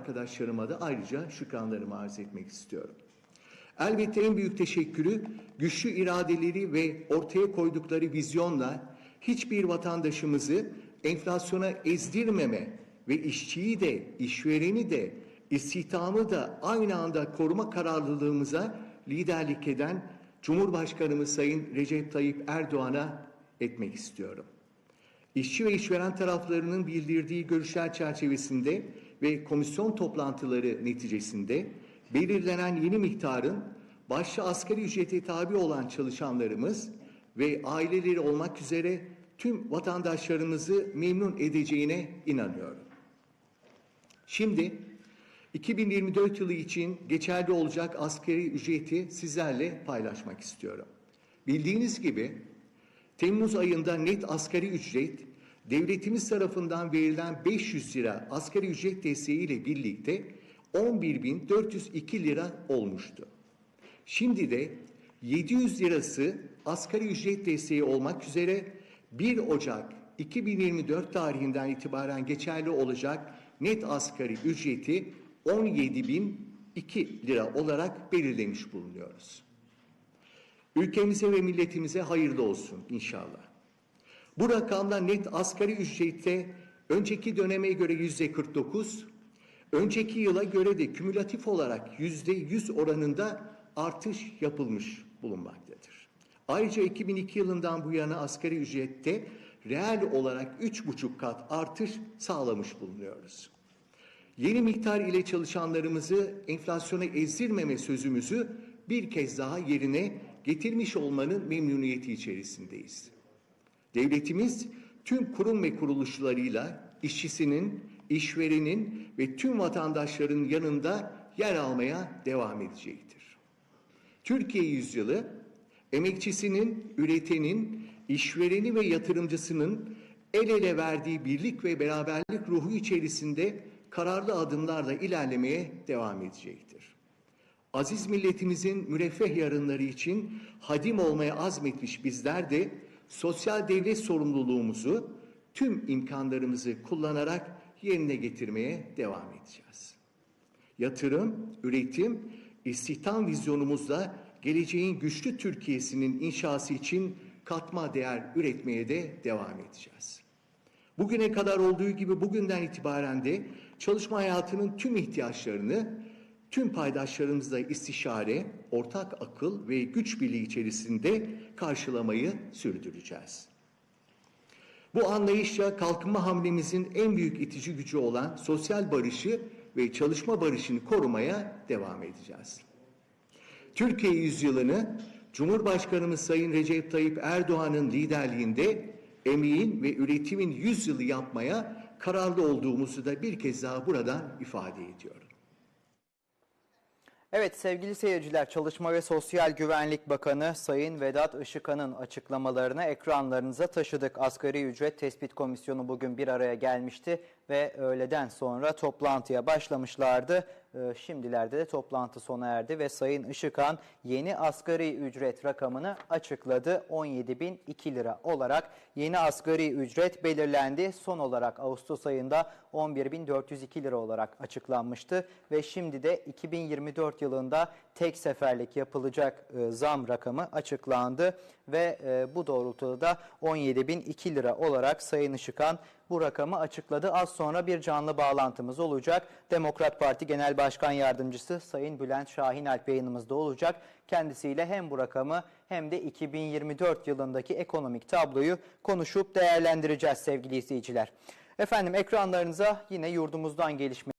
arkadaşlarıma da ayrıca şükranlarımı arz etmek istiyorum. Elbette en büyük teşekkürü güçlü iradeleri ve ortaya koydukları vizyonla hiçbir vatandaşımızı enflasyona ezdirmeme ve işçiyi de, işvereni de, istihdamı da aynı anda koruma kararlılığımıza liderlik eden Cumhurbaşkanımız Sayın Recep Tayyip Erdoğan'a etmek istiyorum. İşçi ve işveren taraflarının bildirdiği görüşler çerçevesinde ve komisyon toplantıları neticesinde belirlenen yeni miktarın başta asgari ücrete tabi olan çalışanlarımız ve aileleri olmak üzere tüm vatandaşlarımızı memnun edeceğine inanıyorum. Şimdi 2024 yılı için geçerli olacak asgari ücreti sizlerle paylaşmak istiyorum. Bildiğiniz gibi Temmuz ayında net asgari ücret devletimiz tarafından verilen 500 lira asgari ücret desteği ile birlikte 11.402 lira olmuştu. Şimdi de 700 lirası asgari ücret desteği olmak üzere 1 Ocak 2024 tarihinden itibaren geçerli olacak net asgari ücreti 17.002 lira olarak belirlemiş bulunuyoruz. Ülkemize ve milletimize hayırlı olsun inşallah. Bu rakamla net asgari ücrette önceki döneme göre yüzde 49, önceki yıla göre de kümülatif olarak yüzde 100 oranında artış yapılmış bulunmaktadır. Ayrıca 2002 yılından bu yana asgari ücrette reel olarak 3,5 kat artış sağlamış bulunuyoruz. Yeni miktar ile çalışanlarımızı enflasyona ezdirmeme sözümüzü bir kez daha yerine getirmiş olmanın memnuniyeti içerisindeyiz. Devletimiz tüm kurum ve kuruluşlarıyla işçisinin, işverenin ve tüm vatandaşların yanında yer almaya devam edecektir. Türkiye yüzyılı emekçisinin, üretenin, işvereni ve yatırımcısının el ele verdiği birlik ve beraberlik ruhu içerisinde kararlı adımlarla ilerlemeye devam edecektir. Aziz milletimizin müreffeh yarınları için hadim olmaya azmetmiş bizler de sosyal devlet sorumluluğumuzu tüm imkanlarımızı kullanarak yerine getirmeye devam edeceğiz. Yatırım, üretim, istihdam vizyonumuzla geleceğin güçlü Türkiye'sinin inşası için katma değer üretmeye de devam edeceğiz. Bugüne kadar olduğu gibi bugünden itibaren de çalışma hayatının tüm ihtiyaçlarını tüm paydaşlarımızla istişare, ortak akıl ve güç birliği içerisinde karşılamayı sürdüreceğiz. Bu anlayışla kalkınma hamlemizin en büyük itici gücü olan sosyal barışı ve çalışma barışını korumaya devam edeceğiz. Türkiye yüzyılını Cumhurbaşkanımız Sayın Recep Tayyip Erdoğan'ın liderliğinde emeğin ve üretimin yüzyılı yapmaya kararlı olduğumuzu da bir kez daha buradan ifade ediyorum. Evet sevgili seyirciler Çalışma ve Sosyal Güvenlik Bakanı Sayın Vedat Işıkhan'ın açıklamalarını ekranlarınıza taşıdık. Asgari ücret tespit komisyonu bugün bir araya gelmişti ve öğleden sonra toplantıya başlamışlardı. Ee, Şimdilerde de toplantı sona erdi ve Sayın Işıkhan yeni asgari ücret rakamını açıkladı. 17.002 lira olarak yeni asgari ücret belirlendi. Son olarak Ağustos ayında 11.402 lira olarak açıklanmıştı ve şimdi de 2024 yılında tek seferlik yapılacak e, zam rakamı açıklandı ve e, bu doğrultuda da 17.002 lira olarak Sayın Işıkhan bu rakamı açıkladı. Az sonra bir canlı bağlantımız olacak. Demokrat Parti Genel Başkan Yardımcısı Sayın Bülent Şahin Alp yayınımızda olacak. Kendisiyle hem bu rakamı hem de 2024 yılındaki ekonomik tabloyu konuşup değerlendireceğiz sevgili izleyiciler. Efendim ekranlarınıza yine yurdumuzdan gelişme